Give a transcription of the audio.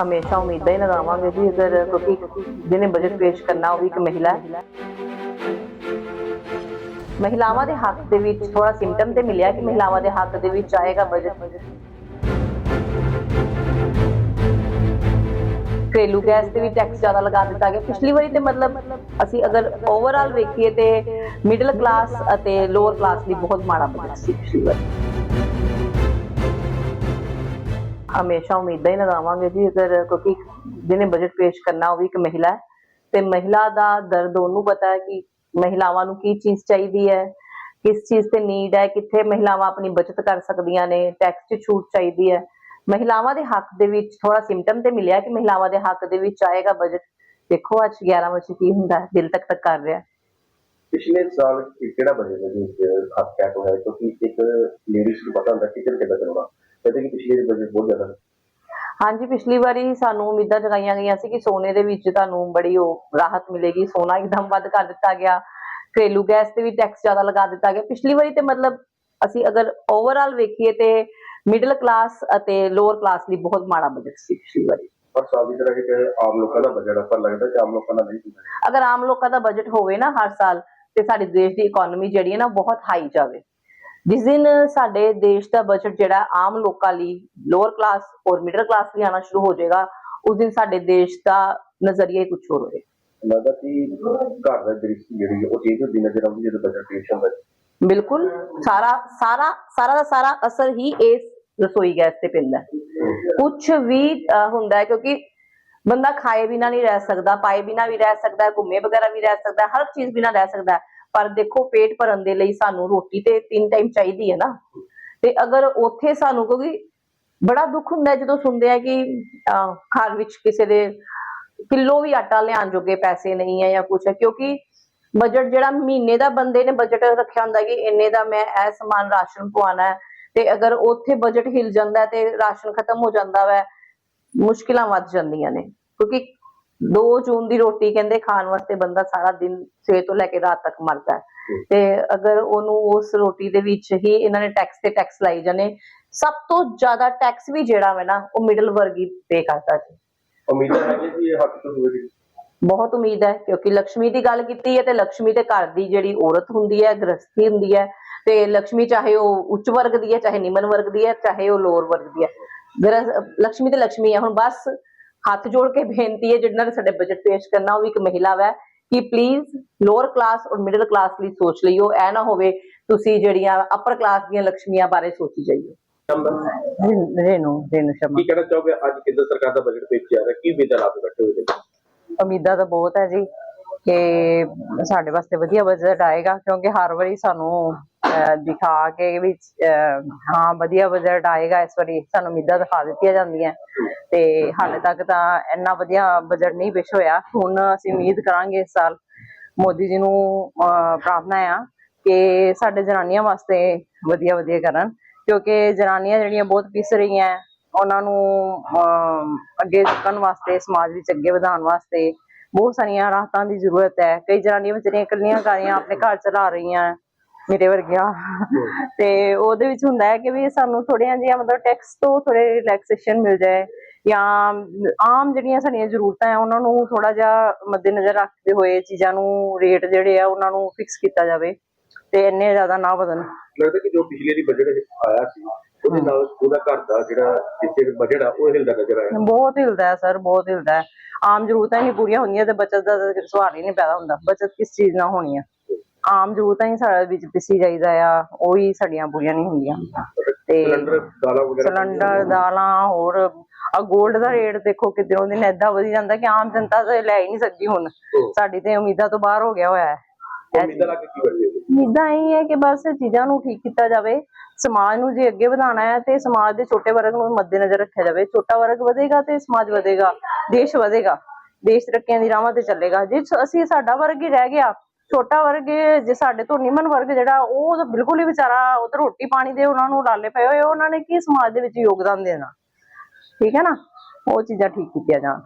ਹਮੇਸ਼ਾ ਉਮੀਦਾਂ ਹੀ ਲਗਾਵਾਂਗੇ ਜੀ, ਅਗਰ ਕਿਉਂਕਿ ਜਿਹਨੇ ਬਜਟ ਪੇਸ਼ ਕਰਨਾ, ਉਹ ਵੀ ਇੱਕ ਮਹਿਲਾ ਹੈ। ਮਹਿਲਾਵਾਂ ਦੇ ਹੱਕ ਦੇ ਵਿੱਚ ਥੋੜਾ ਸਿੰਪਟਮ ਤੇ ਮਿਲਿਆ ਕਿ ਮਹਿਲਾਵਾਂ ਦੇ ਹੱਕ ਦੇ ਵਿੱਚ ਆਏਗਾ ਬਜਟ ਘਰੇਲੂ ਗੈਸ ਤੇ ਵੀ ਟੈਕਸ ਜ਼ਿਆਦਾ ਲਗਾ ਦਿੱਤਾ ਗਿਆ। ਪਿਛਲੀ ਵਾਰੀ ਤੇ ਮਤਲਬ ਅਸੀਂ ਅਗਰ ਓਵਰਆਲ ਵੇਖੀਏ ਤੇ ਮਿਡਲ ਕਲਾਸ ਅਤੇ ਲੋਅਰ ਕਲਾਸ ਲਈ ਬਹੁਤ ਮਾੜਾ ਬਜਟ ਸੀ ਪਿਛਲੀ ਵਾਰੀ। ਹਮੇਸ਼ਾ ਉਮੀਦਾਂ ਹੀ ਲਗਾਵਾਂਗੇ ਜੀ। ਅਗਰ ਕਿਉਂਕਿ ਜਿਹਨੇ ਬਜਟ ਪੇਸ਼ ਕਰਨਾ, ਉਹ ਵੀ ਇੱਕ ਮਹਿਲਾ ਹੈ। ਤੇ ਮਹਿਲਾ ਦਾ ਦਰਦ ਉਹਨੂੰ ਪਤਾ ਹੈ ਕਿ ਮਹਿਲਾਵਾਂ ਨੂੰ ਕੀ ਚੀਜ਼ ਚਾਹੀਦੀ ਹੈ, ਕਿਸ ਚੀਜ਼ ਤੇ ਨੀਡ ਹੈ, ਕਿੱਥੇ ਮਹਿਲਾਵਾਂ ਆਪਣੀ ਬਚਤ ਕਰ ਸਕਦੀਆਂ ਨੇ ਟੈਕਸ 'ਚ ਛੂਟ ਚਾਹੀਦੀ ਹੈ। ਮਹਿਲਾਵਾਂ ਦੇ ਹੱਕ ਦੇ ਵਿੱਚ ਥੋੜਾ ਸਿੰਪਟਮ ਤੇ ਮਿਲਿਆ ਕਿ ਮਹਿਲਾਵਾਂ ਦੇ ਹੱਕ ਦੇ ਵਿੱਚ ਆਏਗਾ ਬਜਟ ਦੇਖੋ ਅੱਜ 11 ਵਜੇ ਕੀ ਹੁੰਦਾ ਦਿਲ ਤੱਕ ਤੱਕ ਕਰ ਰਿਹਾ। ਪਿਛਲੇ ਸਾਲ ਕਿਹੜਾ ਬਜਟ ਦੇ ਖਾਸ ਕੈਟ ਹੋਇਆ ਕਿਉਂਕਿ ਇੱਕ ਲੇਡੀਜ਼ ਨੂੰ ਪਤਾ ਹੁੰਦਾ ਕਿ ਕਿੱਥੇ ਕਿੱਦਾਂ ਚਲਾਉਣਾ ਕਹਿੰਦੇ ਕਿ ਪਿਛਲੇ ਬਜਟ ਬਹੁਤ ਜ਼ਿਆਦਾ। ਹਾਂਜੀ ਪਿਛਲੀ ਵਾਰੀ ਸਾਨੂੰ ਉਮੀਦਾਂ ਜਗਾਈਆਂ ਗਈਆਂ ਸੀ ਕਿ ਸੋਨੇ ਦੇ ਵਿੱਚ ਤੁਹਾਨੂੰ ਬੜੀ ਉਹ ਰਾਹਤ ਮਿਲੇਗੀ। ਸੋਨਾ ਇੱਕਦਮ ਵੱਧ ਕਰ ਦਿੱਤਾ ਗਿਆ। ਘਰੇਲੂ ਗੈਸ ਤੇ ਵੀ ਟੈਕਸ ਜ਼ਿਆਦਾ ਲਗਾ ਦਿੱਤਾ ਗਿਆ। ਪਿਛਲੀ ਵਾਰੀ ਤੇ ਮਤਲਬ ਅਸੀਂ ਅਗਰ ਓਵਰਆਲ ਵੇਖੀਏ ਤੇ ਮਿਡਲ ਕਲਾਸ ਅਤੇ ਲੋਅਰ ਕਲਾਸ ਲਈ ਬਹੁਤ ਮਾੜਾ ਬਜਟ ਸੀ ਪਿਛਲੀ ਵਾਰੀ। ਪਰ ਸਾਲ ਦੀ ਤਰ੍ਹਾਂ ਇੱਕ ਆਮ ਲੋਕਾਂ ਦਾ ਬਜਟ ਪਰ ਲੱਗਦਾ ਕਿ ਆਮ ਲੋਕਾਂ ਦਾ ਨਹੀਂ ਹੁੰਦਾ। ਅਗਰ ਆਮ ਲੋਕਾਂ ਦਾ ਬਜਟ ਹੋਵੇ ਨਾ ਹਰ ਸਾਲ ਤੇ ਸਾਡੇ ਦੇਸ਼ ਦੀ ਇਕਨੋਮੀ ਜਿਹੜੀ ਹੈ ਨਾ ਬਹੁਤ ਹਾਈ ਜਾਵੇ। ਜਿਸ ਦਿਨ ਸਾਡੇ ਦੇਸ਼ ਦਾ ਬਜਟ ਜਿਹੜਾ ਆਮ ਲੋਕਾਂ ਲਈ ਲੋਅਰ ਕਲਾਸ ਔਰ ਮਿਡਲ ਕਲਾਸ ਲਈ ਆਣਾ ਸ਼ੁਰੂ ਹੋ ਜਾਏਗਾ ਉਸ ਦਿਨ ਸਾਡੇ ਦੇਸ਼ ਦਾ ਨਜ਼ਰੀਆ ਹੀ ਕੁਝ ਹੋਰ ਹੋਏਗਾ। ਲੱਗਦਾ ਕਿ ਘਰ ਦਾ ਦ੍ਰਿਸ਼ ਜਿਹੜੀ ਉਹ ਚੇਂਜ ਹੁੰਦੀ ਨਜ਼ਰ ਆਉਂਦੀ ਜਦੋਂ ਬਜਟ ਪੇਸ਼ ਹੁੰਦਾ। ਬਿਲਕੁਲ ਸਾਰਾ ਸਾਰਾ ਸਾਰਾ ਦਾ ਸਾਰਾ ਅਸਰ ਹੀ ਇਸ ਰਸੋਈ ਗੈਸ ਤੇ ਪੈਂਦਾ। ਕੁਝ ਵੀ ਹੁੰਦਾ ਕਿਉਂਕਿ ਬੰਦਾ ਖਾਏ ਬਿਨਾ ਨਹੀਂ ਰਹਿ ਸਕਦਾ ਪਾਏ ਬਿਨਾ ਵੀ ਰਹਿ ਸਕਦਾ ਘੁੰਮੇ ਵਗੈਰਾ ਵੀ ਰਹਿ ਸਕਦਾ ਹਰ ਚੀਜ਼ ਬਿਨਾ ਰਹਿ ਸਕਦਾ। ਪਰ ਦੇਖੋ ਪੇਟ ਭਰਨ ਦੇ ਲਈ ਸਾਨੂੰ ਰੋਟੀ ਤੇ ਤਿੰਨ ਟਾਈਮ ਚਾਹੀਦੀ ਹੈ ਨਾ। ਤੇ ਅਗਰ ਉੱਥੇ ਸਾਨੂੰ ਕਿਉਂਕਿ ਬੜਾ ਦੁੱਖ ਹੁੰਦਾ ਜਦੋਂ ਸੁਣਦੇ ਆ ਕਿ ਘਰ ਵਿੱਚ ਕਿਸੇ ਦੇ ਕਿਲੋ ਵੀ ਆਟਾ ਲਿਆਉਣ ਜੋਗੇ ਪੈਸੇ ਨਹੀਂ ਹੈ ਜਾਂ ਕੁਝ ਹੈ, ਕਿਉਂਕਿ ਬਜਟ ਜਿਹੜਾ ਮਹੀਨੇ ਦਾ ਬੰਦੇ ਨੇ ਬਜਟ ਰੱਖਿਆ ਹੁੰਦਾ ਕਿ ਇੰਨੇ ਦਾ ਮੈਂ ਇਹ ਸਮਾਨ ਰਾਸ਼ਨ ਪਵਾਉਣਾ ਤੇ ਅਗਰ ਉੱਥੇ ਬਜਟ ਹਿਲ ਜਾਂਦਾ ਤੇ ਰਾਸ਼ਨ ਖਤਮ ਹੋ ਜਾਂਦਾ ਵੈ, ਮੁਸ਼ਕਿਲਾਂ ਵੱਧ ਜਾਂਦੀਆਂ ਨੇ। ਕਿਉਂਕਿ ਦੋ ਜੂਨ ਦੀ ਰੋਟੀ ਕਹਿੰਦੇ ਖਾਣ ਵਾਸਤੇ ਬੰਦਾ ਸਾਰਾ ਦਿਨ ਸਵੇਰ ਤੋਂ ਲੈ ਕੇ ਰਾਤ ਤੱਕ ਮਰਦਾ ਹੈ। ਤੇ ਅਗਰ ਉਹਨੂੰ ਉਸ ਰੋਟੀ ਦੇ ਵਿੱਚ ਹੀ ਇਹਨਾਂ ਨੇ ਟੈਕਸ ਤੇ ਟੈਕਸ ਲਾਈ ਜਾਣੇ ਸਭ ਤੋਂ ਜ਼ਿਆਦਾ ਟੈਕਸ ਵੀ ਜਿਹੜਾ ਹੈ ਨਾ ਉਹ ਮਿਡਲ ਵਰਗ ਹੀ ਪੇ ਕਰਦਾ ਜੀ। ਉਮੀਦ ਹੈ ਕਿ ਇਹ ਹੱਕ ਤੋਂ ਹੋਵੇਗੀ ਬਹੁਤ ਉਮੀਦ ਹੈ ਕਿਉਂਕਿ ਲక్ష్ਮੀ ਦੀ ਗੱਲ ਕੀਤੀ ਹੈ ਤੇ ਲక్ష్ਮੀ ਦੇ ਘਰ ਦੀ ਜਿਹੜੀ ਔਰਤ ਹੁੰਦੀ ਹੈ ਗ੍ਰਸਤੀ ਹੁੰਦੀ ਹੈ ਤੇ ਲక్ష్ਮੀ ਚਾਹੇ ਉਹ ਉੱਚ ਵਰਗ ਦੀ ਹੈ ਚਾਹੇ ਨਿਮਨ ਵਰਗ ਦੀ ਹੈ ਚਾਹੇ ਉਹ ਲੋਅਰ ਵਰਗ ਦੀ ਹੈ। ਲక్ష్ਮੀ ਤੇ ਲక్ష్ਮੀ ਹੈ ਹੁਣ ਬਸ ਹੱਥ ਜੋੜ ਕੇ ਬੇਨਤੀ ਹੈ ਜਿਹਨਾਂ ਨੇ ਸਾਡੇ ਬਜਟ ਪੇਸ਼ ਕਰਨਾ ਉਹ ਵੀ ਇੱਕ ਮਹਿਲਾ ਵੈ ਕਿ ਪਲੀਜ਼ ਲੋਅਰ ਕਲਾਸ ਔਰ ਮਿਡਲ ਕਲਾਸ ਲਈ ਸੋਚ ਲਈਓ। ਐ ਨਾ ਹੋਵੇ ਤੁਸੀਂ ਜਿਹੜੀਆਂ ਅਪਰ ਕਲਾਸ ਦੀਆਂ ਲక్ష్ਮੀਆਂ ਬਾਰੇ ਸੋਚੀ ਜਾਈਓ। ਰੇਨੂ ਰੇਨੂ ਸ਼ਰਮਾ। ਕੀ ਕਹਿਣਾ ਚਾਹੋਗੇ? ਅੱਜ ਕੇਂਦਰ ਸਰਕਾਰ ਦਾ ਬਜਟ ਪੇਸ਼ ਕੀਤਾ ਜਾ ਰਿਹਾ? ਕੀ ਉਮੀਦਾਂ ਲਾ ਕੇ ਬੈਠੇ ਹੋਏ ਨੇ? ਉਮੀਦਾਂ ਤਾਂ ਬਹੁਤ ਹੈ ਜੀ ਕਿ ਸਾਡੇ ਵਾਸਤੇ ਵਧੀਆ ਬਜਟ ਆਏਗਾ ਕਿਉਂਕਿ ਹਰ ਵਾਰੀ ਸਾਨੂੰ ਦਿਖਾ ਕੇ ਵੀ ਹਾਂ ਵਧੀਆ ਬਜਟ ਆਏਗਾ ਇਸ ਵਾਰੀ ਸਾਨੂੰ ਉਮੀਦਾਂ ਦਿਖਾ ਦਿੱਤੀਆਂ ਜਾਂਦੀਆਂ। ਤੇ ਹਾਲੇ ਤੱਕ ਤਾਂ ਇੰਨਾ ਵਧੀਆ ਬਜਟ ਨਹੀਂ ਪੇਸ਼ ਹੋਇਆ। ਹੁਣ ਅਸੀਂ ਉਮੀਦ ਕਰਾਂਗੇ ਇਸ ਸਾਲ ਮੋਦੀ ਜੀ ਨੂੰ ਅਹ, ਪ੍ਰਾਰਥਨਾ ਆ ਕਿ ਸਾਡੇ ਜਨਾਨੀਆਂ ਵਾਸਤੇ ਵਧੀਆ ਵਧੀਆ ਕਰਨ। ਕਿਉਂਕਿ ਜਨਾਨੀਆਂ ਜਿਹੜੀਆਂ ਬਹੁਤ ਪਿਸ ਰਹੀਆਂ ਉਹਨਾਂ ਨੂੰ ਅਮ, ਅੱਗੇ ਚੁੱਕਣ ਵਾਸਤੇ ਸਮਾਜ ਵਿੱਚ ਅੱਗੇ ਵਧਾਉਣ ਵਾਸਤੇ ਬਹੁਤ ਸਾਰੀਆਂ ਰਾਹਤਾਂ ਦੀ ਜ਼ਰੂਰਤ ਹੈ। ਕਈ ਜਨਾਨੀਆਂ ਵਿਚਾਰੀਆਂ ਇਕੱਲੀਆਂ ਕਾਰੀਆਂ ਆਪਣੇ ਘਰ ਚਲਾ ਰਹੀਆਂ। ਮੇਰੇ ਵਰਗੀਆਂ। ਤੇ ਉਹਦੇ ਵਿੱਚ ਹੁੰਦਾ ਹੈ ਕਿ ਵੀ ਸਾਨੂੰ ਥੋੜ੍ਹੀਆਂ ਜਿਹੀਆਂ ਮਤਲਬ ਟੈਕਸ ਤੋਂ ਥੋੜੇ ਰਿਲੈਕਸੇਸ਼ਨ ਮਿਲ ਜਾਏ ਜਾਂ ਆਮ ਜਿਹੜੀਆਂ ਸਾਡੀਆਂ ਜ਼ਰੂਰਤਾਂ ਹੈ ਉਹਨਾਂ ਨੂੰ ਥੋੜਾ ਜਿਹਾ ਮੱਦੇਨਜ਼ਰ ਰੱਖਦੇ ਹੋਏ ਚੀਜ਼ਾਂ ਨੂੰ ਰੇਟ ਜਿਹੜੇ ਆ ਉਹਨਾਂ ਨੂੰ ਫਿਕਸ ਕੀਤਾ ਜਾਵੇ ਤੇ ਇੰਨੇ ਜ਼ਿਆਦਾ ਨਾ ਵਧਣ। ਲੱਗਦਾ ਕਿ ਜੋ ਪਿਛਲੇ ਦੀ ਬਜਟ ਆਇਆ ਸੀ ਉਹਦੇ ਨਾਲ ਉਹਦਾ ਘਰ ਦਾ ਜਿਹੜਾ ਜਿੱਥੇ ਬਜਟ ਆ ਉਹ ਹਿਲਦਾ ਨਜ਼ਰ ਆਇਆ। ਬਹੁਤ ਹਿਲਦਾ ਸਰ ਬਹੁਤ ਹਿਲਦਾ ਹੈ। ਆਮ ਜ਼ਰੂਰਤਾਂ ਹੀ ਨਹੀਂ ਪੂਰੀਆਂ ਹੁੰਦੀਆਂ ਤੇ ਬਚਤ ਦਾ ਸਵਾਲ ਹੀ ਨਹੀਂ ਪੈਦਾ ਹੁੰਦਾ। ਬਚਤ ਕਿਸ ਚੀਜ਼ ਨਾਲ ਹੋਣੀ ਆ? ਆਮ ਜ਼ਰੂਰਤਾਂ ਹੀ ਸਾਡੇ ਵਿੱਚ ਪਿੱਸੀ ਜਾਈਦਾ ਆ ਉਹ ਹੀ ਸਾਡੀਆਂ ਪੂਰੀਆਂ ਨਹੀਂ ਹੁੰਦੀਆਂ। ਤੇ ਸਿਲੰਡਰ ਦਾਲਾਂ ਵਗੈਰਾ ਸਿਲੰਡਰ ਦਾਲਾਂ ਹੋਰ ਆ 골ਡ ਦਾ ਰੇਟ ਦੇਖੋ ਕਿਧਰੋਂ ਦਿਨ ਏਦਾਂ ਵਧੀ ਜਾਂਦਾ ਕਿ ਆਮ ਜਨਤਾ ਤਾਂ ਲੈ ਹੀ ਨਹੀਂ ਸਕਦੀ ਹੁਣ। ਸਾਡੀ ਤੇ ਉਮੀਦਾਂ ਤੋਂ ਬਾਹਰ ਹੋ ਗਿਆ ਹੋਇਆ ਹੈ। ਉਮੀਦਾਂ ਇਹ ਹੈ ਕਿ ਬਸ ਚੀਜ਼ਾਂ ਨੂੰ ਠੀਕ ਕੀਤਾ ਜਾਵੇ ਸਮਾਜ ਨੂੰ ਜੇ ਅੱਗੇ ਵਧਾਉਣਾ ਹੈ ਤੇ ਸਮਾਜ ਦੇ ਛੋਟੇ ਵਰਗ ਨੂੰ ਮੱਦੇਨਜ਼ਰ ਰੱਖਿਆ ਜਾਵੇ। ਛੋਟਾ ਵਰਗ ਵਧੇਗਾ ਤੇ ਸਮਾਜ ਵਧੇਗਾ ਦੇਸ਼ ਵਧੇਗਾ। ਦੇਸ਼ ਤਰੱਕੀਆਂ ਦੀ ਰਾਹਾਂ ਤੇ ਚੱਲੇਗਾ। ਜੇ ਅਸੀਂ ਸਾਡਾ ਵਰਗ ਹੀ ਰਹਿ ਗਿਆ ਛੋਟਾ ਵਰਗ ਜੇ ਸਾਡੇ ਤੋਂ ਨਿਮਨ ਵਰਗ ਜਿਹੜਾ, ਉਹ ਬਿਲਕੁਲ ਹੀ ਵਿਚਾਰਾ ਉਹ ਤਾਂ ਰੋਟੀ ਪਾਣੀ ਦੇ ਉਹਨਾਂ ਨੂੰ ਲਾਲੇ ਪਏ ਹੋਏ ਉਹਨਾਂ ਨੇ ਕੀ ਸਮਾਜ ਦੇ ਵਿੱਚ ਯੋਗਦਾਨ ਦੇਣਾ। ਠੀਕ ਹੈ ਨਾ? ਉਹ ਚੀਜ਼ਾਂ ਠੀਕ ਕੀਤੀਆਂ ਜਾਣ।